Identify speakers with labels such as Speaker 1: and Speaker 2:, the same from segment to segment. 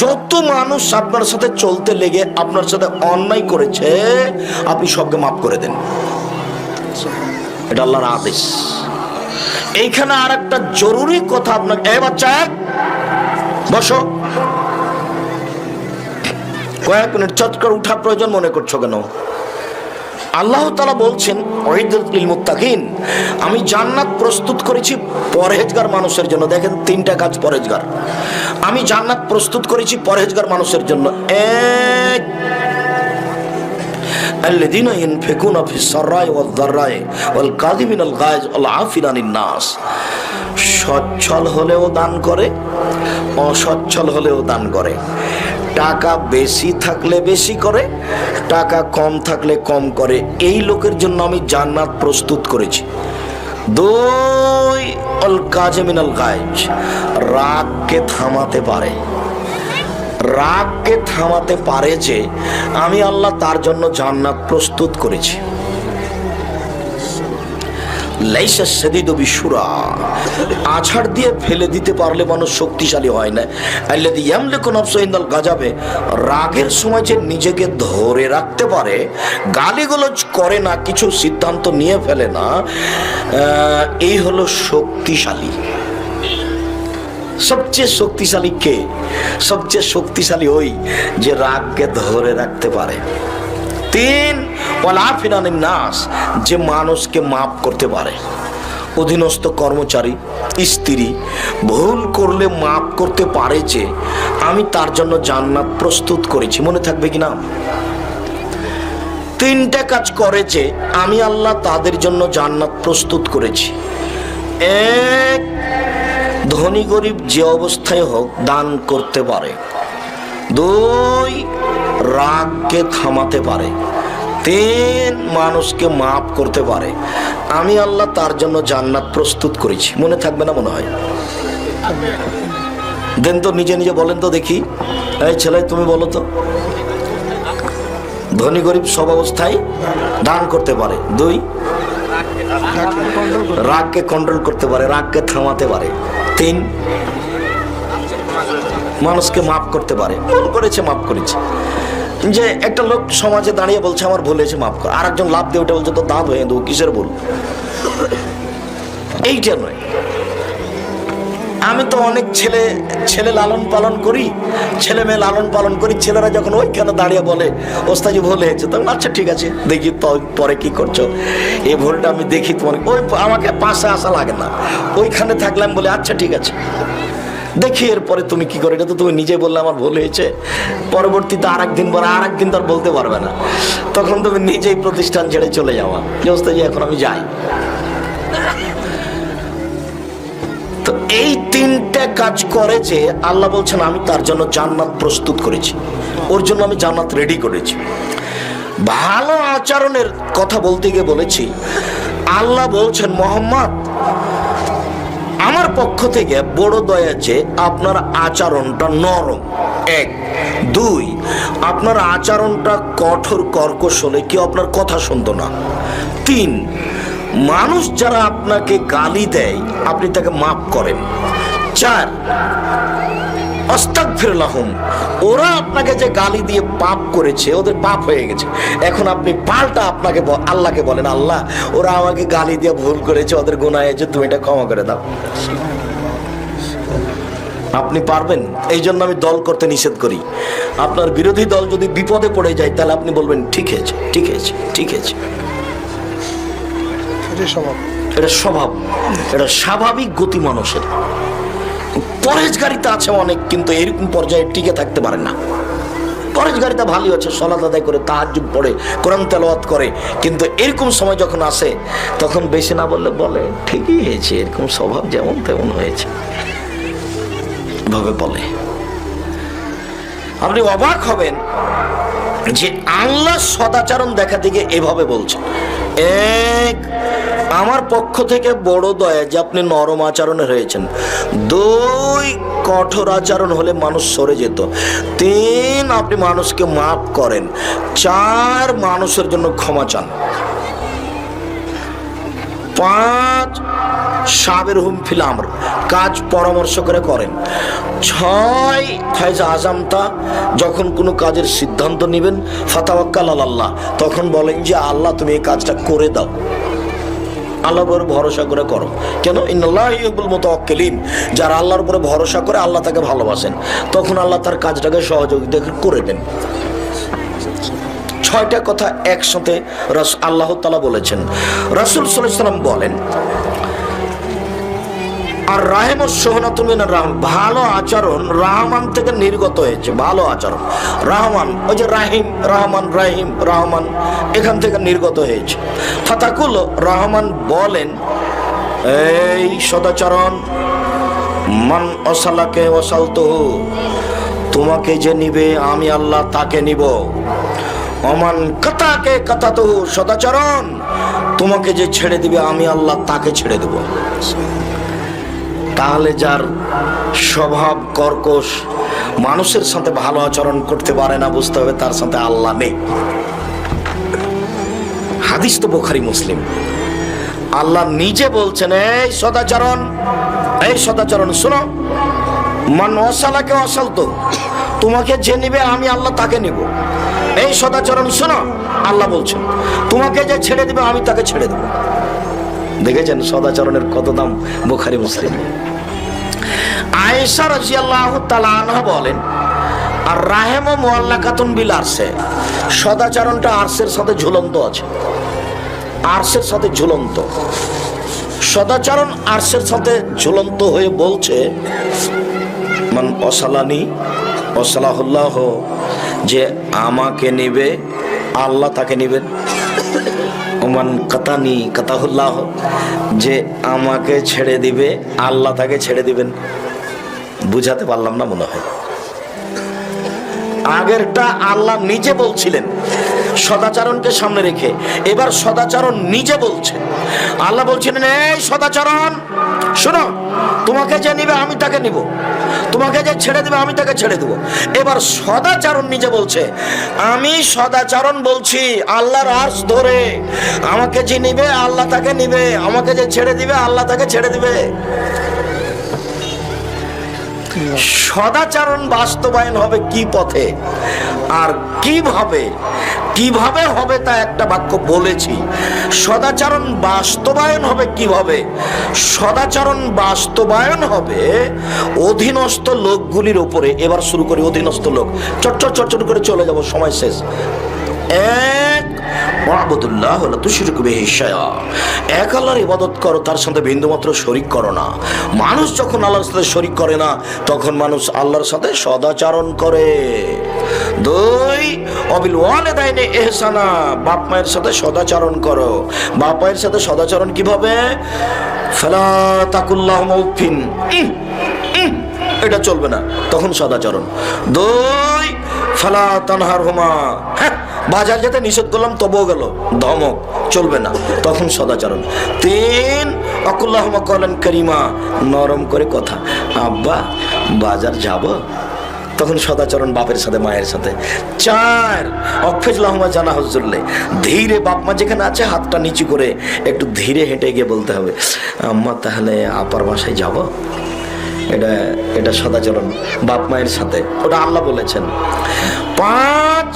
Speaker 1: যত মানুষ আপনার সাথে চলতে লেগে আপনার সাথে অন্যায় করেছে, আপনি সবকে মাফ করে দেন। এটা আল্লাহর আদেশ। এইখানে আর একটা জরুরি কথা আপনাকে এ বাচ্চা, বসো। কয়েক মিনিট চট করে উঠা প্রয়োজন মনে করছ কেন? আল্লাহ তালা বলছেন ওয়াইদুল মুত্তাকিন আমি জান্নাত প্রস্তুত করেছি পরহেজগার মানুষের জন্য দেখেন তিনটা কাজ পরহেজগার আমি জান্নাত প্রস্তুত করেছি পরহেজগার মানুষের জন্য এক الذين ينفقون في السراء والضراء والكاظمين الغيظ والعافين عن الناس সচ্ছল হলেও দান করে অসচ্ছল হলেও দান করে টাকা বেশি থাকলে বেশি করে, টাকা কম থাকলে কম করে। এই লোকের জন্য আমি জান্নাত প্রস্তুত করেছি। দুই অল কাজে মিনাল গায়েজ। রাগকে থামাতে পারে। রাগকে থামাতে পারে যে, আমি আল্লাহ তার জন্য জান্নাত প্রস্তুত করেছি। লাইসা সেদিদ বিশুরা। আছাড় দিয়ে ফেলে দিতে পারলে মানুষ শক্তিশালী হয় না। আল্লাদি ইয়ামলিকু নফসু ইনদাল গাজাবে রাগের সময় যে নিজেকে ধরে রাখতে পারে, গালিগুলোজ করে না, কিছু সিদ্ধান্ত নিয়ে ফেলে না এই হলো শক্তিশালী। সবচেয়ে শক্তিশালী কে? সবচেয়ে শক্তিশালী ওই যে রাগকে ধরে রাখতে পারে। তিন নাস যে মানুষকে মাফ করতে পারে। অধীনস্থ কর্মচারী, স্ত্রী, ভুল করলে মাফ করতে পারে যে, আমি তার জন্য জান্নাত প্রস্তুত করেছি। মনে থাকবে কি না তিনটা কাজ করে যে, আমি আল্লাহ তাদের জন্য জান্নাত প্রস্তুত করেছি। এক, ধনী গরিব যে অবস্থায় হোক দান করতে পারে। দুই রাগকে থামাতে পারে, তিন মানুষকে মাফ করতে পারে। আমি আল্লাহ তার জন্য জান্নাত প্রস্তুত করেছি। মনে থাকবে না মনে হয়? দেন তো নিজে নিজে বলেন তো দেখি। এই ছেলে, তুমি বলো তো। ধনী গরিব সব অবস্থায় দান করতে পারে। দুই, রাগকে কন্ট্রোল করতে পারে, রাগকে থামাতে পারে। তিন, মানুষকে মাফ করতে পারে। ভুল করেছে, মাফ করেছে। যে একটা লোক সমাজে দাঁড়িয়ে বলছে, আমার ভুল হয়েছে, মাফ কর। আর একজন লাভ দিয়ে ওটা বলছে তো দাঁত হয়ে দেবো, কিসের ভুল? এইটা নয়। আমি তো অনেক ছেলে ছেলে লালন পালন করি, ছেলে মেয়ে লালন পালন করি, ছেলেরা যখন ওইখানে দাঁড়িয়ে বলে, ওস্তাজি, ভুল হয়েছে। তখন আচ্ছা ঠিক আছে, দেখি পরে কি করছ। এই ভুলটা আমি দেখি তোমার ওই আমাকে পাশে আসা লাগে না। ওইখানে থাকলাম বলে আচ্ছা ঠিক আছে। দেখি এরপরে তুমি কি করে? এটা তো তুমি নিজে বললে আমার ভুল হয়েছে। পরবর্তীতে আর একদিন পরে আর একদিন তো আর বলতে পারবে না। তখন তুমি নিজেই প্রতিষ্ঠান ছেড়ে চলে যাওয়া যে এখন আমি যাই? তো এই তিনটা কাজ করে যে আল্লাহ বলছেন, আমি তার জন্য জান্নাত প্রস্তুত করেছি। ওর জন্য আমি জান্নাত রেডি করেছি। ভালো আচরণের কথা বলতে গিয়ে বলেছি, আল্লাহ বলছেন, মোহাম্মদ পক্ষ থেকে বড় দয়া যে আপনার আচরণটা নরম। এক। দুই, আপনার আচরণটা কঠোর কর্কশ হলে কেউ আপনার কথা শুনতো না। তিন, মানুষ যারা আপনাকে গালি দেয়, আপনি তাকে মাফ করেন। চার অস্তাগফিরুল্লাহুম। ওরা আপনাকে যে গালি দিয়ে পাপ করেছে ওদের পাপ হয়ে গেছে। এখন আপনি পাল্টা আপনাকে আল্লাহকে বলেন আল্লাহ ওরা আমাকে গালি দিয়ে ভুল করেছে ওদের গুনাহ হয়েছে তুমি এটা ক্ষমা করে দাও। আপনি পারবেন? এই জন্য আমি দল করতে নিষেধ করি। আপনার বিরোধী দল যদি বিপদে পড়ে যায় তাহলে আপনি বলবেন ঠিক আছে ঠিক আছে ঠিক আছে
Speaker 2: এটাই স্বভাব।
Speaker 1: এটা স্বভাব। এটা স্বাভাবিক গতি মানুষের। পরেজগারিতা আছে অনেক, কিন্তু এরকম পর্যায়ে টিকে থাকতে পারে না। পরেজগারিতা ভালোই আছে সলাত আদায় করে তাহাজুদ পড়ে, কোরআন তেলাওয়াত করে, কিন্তু এরকম সময় যখন আসে, তখন বেশি না বললে বলে, ঠিকই হয়েছে, এরকম স্বভাব যেমন তেমন হয়েছে। ভাবে বলে। আপনি অবাক হবেন যে আল্লাহ সদাচরণ দেখা থেকে এভাবে বলছে এক, আমার পক্ষ থেকে বড় দয়া যে আপনি নরম আচরণে হয়েছেন দুই, কঠোর আচরণ হলে মানুষ সরে যেত। তিন, আপনি মানুষকে মাফ করেন। চার, মানুষের জন্য ক্ষমা চান। পাঁচ সাবের হুম ফিলামর কাজ পরামর্শ করে করেন। ছয় ফায়জা আজামতা যখন কোনো কাজের সিদ্ধান্ত নেবেন, ফাতাওয়াক্কাল আল্লাহ তখন বলেন যে, আল্লাহ, তুমি এই কাজটা করে দাও। আল্লাহর উপরে ভরসা করে করো। কেন? ইন্নআল্লাহুল মতো অক্কেলিন যারা আল্লাহর উপরে ভরসা করে, আল্লাহ তাকে ভালোবাসেন। তখন আল্লাহ তার কাজটাকে সহযোগিতা করে দেন। ছয়টা কথা একসাথে আল্লাহ তালা বলেছেন। রসুল সাল্লাম বলেন আর রাহেম সোহনাতুমিন রাহম ভালো আচরণ রাহমান থেকে নির্গত হয়েছে, ভালো আচরণ। রাহমান, ওই যে রাহিম, রহমান রাহিম, রহমান, এখান থেকে নির্গত হয়েছে। ফাতাকুল, রহমান বলেন, এই সদাচরণ, মান অসালাকে অসালত তোমাকে যে নিবে আমি আল্লাহ তাকে নিব। অমান কথাকে কথা তো সদাচরণ, তোমাকে যে ছেড়ে দিবে আমি আল্লাহ তাকে ছেড়ে দেব। তাহলে যার স্বভাব, কর্কশ, মানুষের সাথে ভালো আচরণ করতে পারে না, বুঝতে হবে তার সাথে আল্লাহ নেই। হাদিস তো বোখারি, মুসলিম। আল্লাহ নিজে বলছেন, এই সদাচরণ এই সদাচরণ, শোনো, মান অসালাকে অসাল তো, তোমাকে যে নিবে আমি আল্লাহ তাকে নিব। এই সদাচরণ, শোনো, আল্লাহ বলছেন, তোমাকে যে ছেড়ে দিবে আমি তাকে ছেড়ে দেবো। দেখেছেন সদাচরণের কত দাম বোখারি মুসলিম। আয়েশা রাজিয়াল্লাহ তালা বলেন, আর রাহেম মোয়াল্লা কাতুন বিল আরসে সদাচরণটা আরসের সাথে ঝুলন্ত আছে। আরসের সাথে ঝুলন্ত। সদাচরণ আরসের সাথে ঝুলন্ত হয়ে বলছে, মান অসালানি, অসালাহুল্লাহ, যে আমাকে নিবে, আল্লাহ তাকে নিবেন। ওমান কাতানি কাতাহুল্লাহ যে আমাকে ছেড়ে দিবে, আল্লাহ তাকে ছেড়ে দিবেন। বুঝাতে পারলাম না মনে হয়। আগেরটা আল্লাহ নিজে বলছিলেন, সদাচরণকে সামনে রেখে। এবার সদাচরণ নিজে বলছে। আল্লাহ বলছিলেন, এই সদাচরণ, শোনো, তোমাকে যে নিবে, আমি তাকে নিব। তোমাকে যে ছেড়ে দেবে, আমি তাকে ছেড়ে দেবো। এবার সদাচারণ নিজে বলছে, আমি সদাচারণ বলছি, আল্লাহর আর্স ধরে। আমাকে যে নিবে, আল্লাহ তাকে নিবে। আমাকে যে ছেড়ে দিবে, আল্লাহ তাকে ছেড়ে দিবে। সদাচরণ বাস্তবায়ন হবে কি পথে? আর কীভাবে? কীভাবে হবে তা একটা বাক্য বলেছি। সদাচরণ বাস্তবায়ন হবে কীভাবে? সদাচরণ বাস্তবায়ন হবে অধীনস্থ লোকগুলির উপরে। এবার শুরু করি অধীনস্থ লোক। চট চট চট করে চলে যাব। সময় শেষ। এক মাহবুদুল্লাহ হলো তুশিরক বিহি শায়া। এক আল্লাহর ইবাদত করো, তার সাথে বিন্দুমাত্র শরিক করো না। মানুষ যখন আল্লাহর সাথে শরিক করে না, তখন মানুষ আল্লাহর সাথে সদাচরণ করে। দুই, অবিল ওয়ালেদাইনে এহসানা বাপ মায়ের সাথে সদাচারণ করো। বাপ মায়ের সাথে সদাচরণ কীভাবে? ফেলা তাকুল্লাহ মৌফিন। এটা চলবে না, তখন সদাচরণ। দুই, ফালা তানহার হুমা হ্যাঁ বাজার যেতে নিষেধ করলাম, তবুও গেল। ধমক, চলবে না। তখন সদাচরণ। তিন অকুল্লাহমা কলেন করিমা, নরম করে কথা। আব্বা, বাজার যাব? তখন সদাচরণ বাপের সাথে, মায়ের সাথে। চার অফেজুল্লাহমা জানা হজুল্লে ধীরে বাপ মা যেখানে আছে, হাতটা নিচু করে একটু ধীরে হেঁটে গিয়ে বলতে হবে, আম্মা, তাহলে আপার বাসায় যাব? এটা এটা সদাচরণ। বাপ মায়ের সাথে। ওটা আল্লাহ বলেছেন। পাঁচ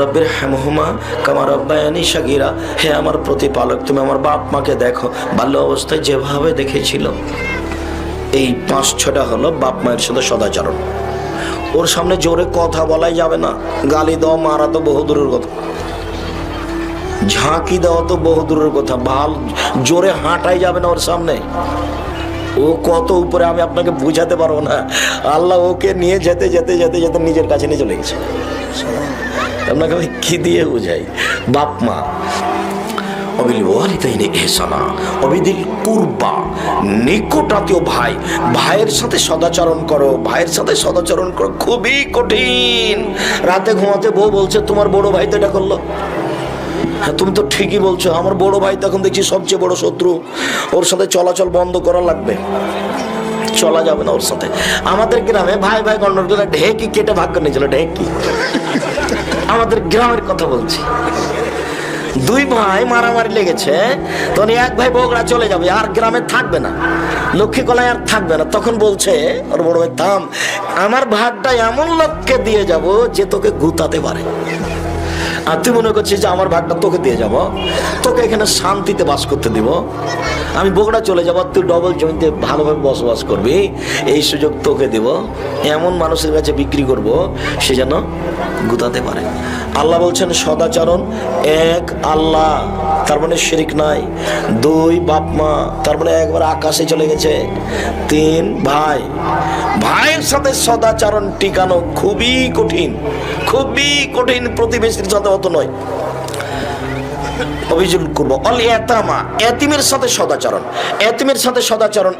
Speaker 1: রব্বের হেমহুমা কামার রব্বায়ানি সাগিরা। হে আমার প্রতিপালক, তুমি আমার বাপ মাকে দেখো। বাল্য অবস্থায় যেভাবে দেখেছিল, এই পাঁচ ছটা হলো বাপ মায়ের সাথে সদাচরণ। ওর সামনে জোরে কথা বলাই যাবে না। গালি দেওয়া মারা তো বহু দূরের কথা। ঝাঁকি দেওয়া তো বহু দূরের কথা। ভালো জোরে হাঁটাই যাবে না ওর সামনে। ও কত উপরে আমি আপনাকে বুঝাতে পারব না। আল্লাহ ওকে নিয়ে যেতে যেতে যেতে যেতে নিজের কাছে নিয়ে চলে গেছে। আপনাকে আমি কি দিয়ে বুঝাই? বাপ মা, অবিল ওয়ালিদাইনে এহসানা, অবিদিল কুরবা, নিকটাতীয় ভাই, ভাইয়ের সাথে সদাচরণ করো, ভাইয়ের সাথে সদাচরণ করো, খুবই কঠিন। রাতে ঘুমাতে বউ বলছে, তোমার বড় ভাই তো এটা করল। তুমি তো ঠিকই বলছো, আমার বড় ভাই তখন দেখছি সবচেয়ে বড় শত্রু। ওর সাথে চলাচল বন্ধ করা লাগবে। চলা যাবে না ওর সাথে। আমাদের গ্রামে ভাই ভাই গন্ডগোল ঢেকি কেটে ভাগ করে নিয়েছিল, ঢেকি। আমাদের গ্রামের কথা বলছি। দুই ভাই মারামারি লেগেছে, তখন এক ভাই বগড়া চলে যাবে, আর গ্রামে থাকবে না। লক্ষ্মী কলায় আর থাকবে না। তখন বলছে ওর বড় ভাই, থাম। আমার ভাগটা এমন লোককে দিয়ে যাব যে তোকে গুতাতে পারে। আর তুই মনে করছিস যে আমার ভাগটা তোকে দিয়ে যাব? তোকে এখানে শান্তিতে বাস করতে দিব। আমি বগুড়া চলে যাব, তুই ডবল জমিতে ভালোভাবে বসবাস করবি। এই সুযোগ তোকে দেব। এমন মানুষের কাছে বিক্রি করব, সে যেন গুতাতে পারে। আল্লাহ বলছেন, সদাচরণ এক আল্লাহ। তার মানে শিরিক নাই। দুই বাপ মা। তার মানে একবার আকাশে চলে গেছে। তিন ভাই। ভাইয়ের সাথে সদাচরণ টিকানো খুবই কঠিন। খুবই কঠিন প্রতিবেশীর সাথে অত নয়। অভিযোগ করব, অল এতামা, এতিমের সাথে সদাচরণ। এতিমের সাথে সদাচরণ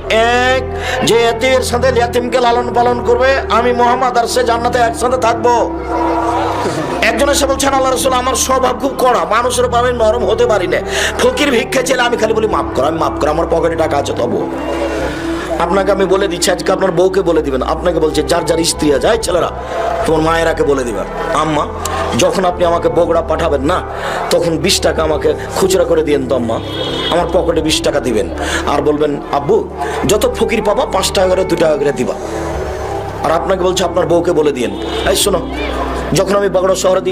Speaker 1: এক, যে এতিমের সাথে এতিমকে লালন পালন করবে, আমি মোহাম্মদ আর সে জান্নাতে একসাথে থাকব। একজন এসে বলছেন আল্লাহ রসুল, আমার স্বভাব খুব কড়া, মানুষের উপর আমি নরম হতে পারি না। ফকির ভিক্ষা ছেলে আমি খালি বলি, মাফ করো, আমি মাফ করো, আমার পকেটে টাকা আছে, তবু। আপনাকে আমি বলে দিচ্ছি, আজকে আপনার বউকে বলে দিবেন। আপনাকে বলছে, যার যার স্ত্রী যায় ছেলেরা, তোমার মায়েরাকে বলে দিবেন। আম্মা, যখন আপনি আমাকে বগড়া পাঠাবেন না, তখন বিশ টাকা আমাকে খুচরা করে দিয়েন তো আম্মা। আমার পকেটে বিশ টাকা দিবেন। আর বলবেন, আব্বু, যত ফকির পাবা, পাঁচ টাকা করে দু টাকা করে দিবা। আর আপনাকে বলছে, আপনার বউকে বলে দিয়েন। এই শোনো, যখন আমি বগড়া শহরে